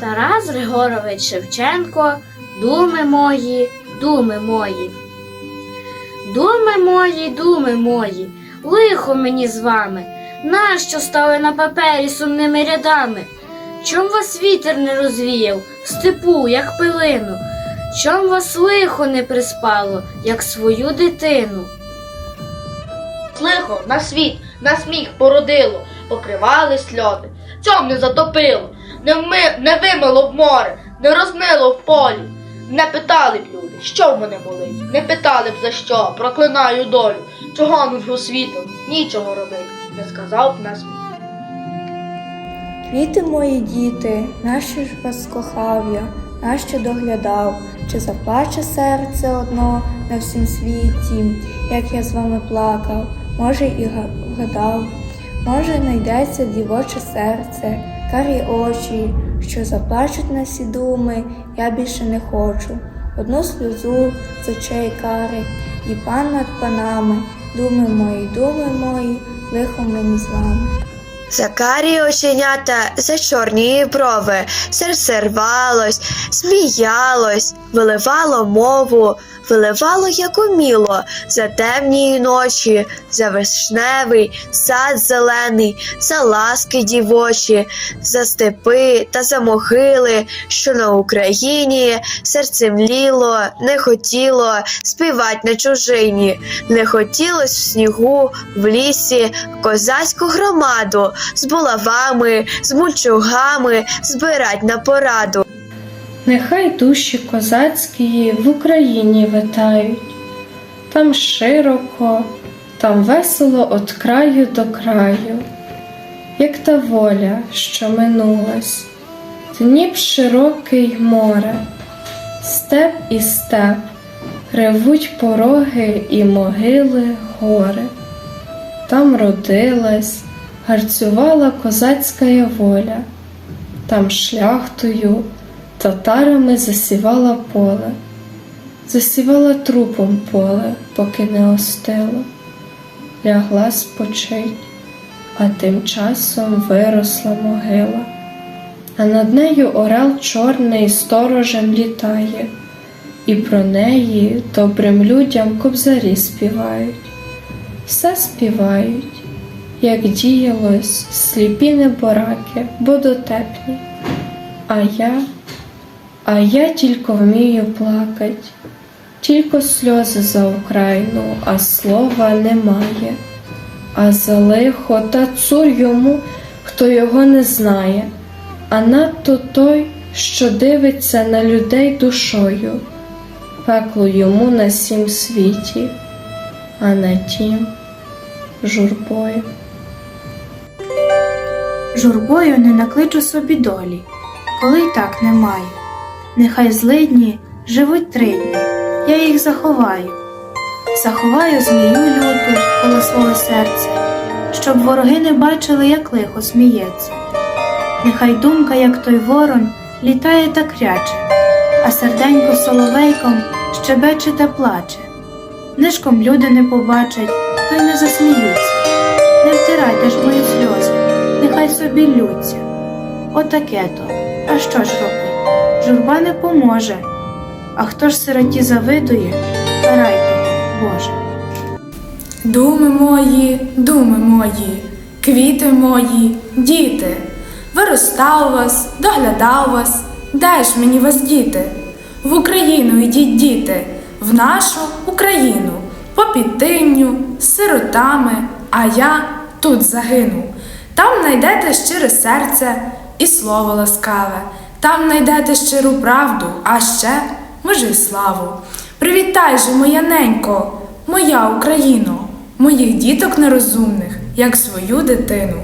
Тарас Григорович Шевченко, думи мої, думи мої. Думи мої, думи мої, лихо мені з вами, нащо стали на папері сумними рядами? Чом вас вітер не розвіяв в степу, як пилину? Чом вас лихо не приспало, як свою дитину? Лихо на світ, на сміх породило, покривали сльози, цьом не затопило, не, вми, не вимило в море, не розмило в полі. Не питали б люди, що в мене болить, не питали б за що, проклинаю долю, чого нужу світом, нічого робити, не сказав б на сміх. Квіти мої діти, нащо ж вас кохав я, нащо доглядав, чи заплаче серце одно на всім світі, як я з вами плакав, може і га- вгадав, може знайдеться дівоче серце, карі очі, що заплачуть на всі думи, я більше не хочу. Одну сльозу з очей карих, і пан над панами, думи мої, думи мої, лихо мені з вами. За карі оченята, за чорні брови, серце рвалось, сміялось, виливало мову, виливало, як уміло, за темні ночі, за вишневий сад зелений, за ласки дівочі, за степи та за могили, що на Україні серце мліло, не хотіло співать на чужині, не хотілось в снігу, в лісі, козацьку громаду з булавами, з мульчугами збирать на пораду. Нехай душі козацькі в Україні витають, там широко, там весело от краю до краю, як та воля, що минулась, Дніп широкий море, степ і степ, ревуть пороги і могили гори. Там родилась, гарцювала козацька воля, там шляхтою, татарами засівала поле, засівала трупом поле, поки не остило, лягла спочить, а тим часом виросла могила, а над нею орел чорний сторожем літає, і про неї добрим людям кобзарі співають, все співають, як діялось сліпі небораки, бодотепні. А я, а я тільки вмію плакать, тільки сльози за Україну, а слова немає. А за лихо та цур йому, хто його не знає, а надто той, що дивиться на людей душою, пекло йому на сім світі, а на тім журбою. Журбою не накличу собі долі, коли й так немає. Нехай злидні живуть три дні, я їх заховаю. Заховаю змію люту коло свого серця, щоб вороги не бачили, як лихо сміється. Нехай думка, як той ворон, літає та кряче, а серденько соловейком щебече та плаче. Нишком люди не побачать, то й не засміються. Не втирайте ж мої сльози, нехай собі лються. Отаке то. А що ж робить? Журба не поможе. А хто ж сироті завидує, карай того, Боже. Думи мої, думи мої, квіти мої, діти, виростав вас, доглядав вас, де ж мені вас діти? В Україну йдіть, діти, в нашу Україну, по підтинню, сиротами, а я тут загину. Там найдете щире серце і слово ласкаве, там найдете щиру правду, а ще, може, й славу. Привітай же, моя ненько, моя Україно, моїх діток нерозумних, як свою дитину.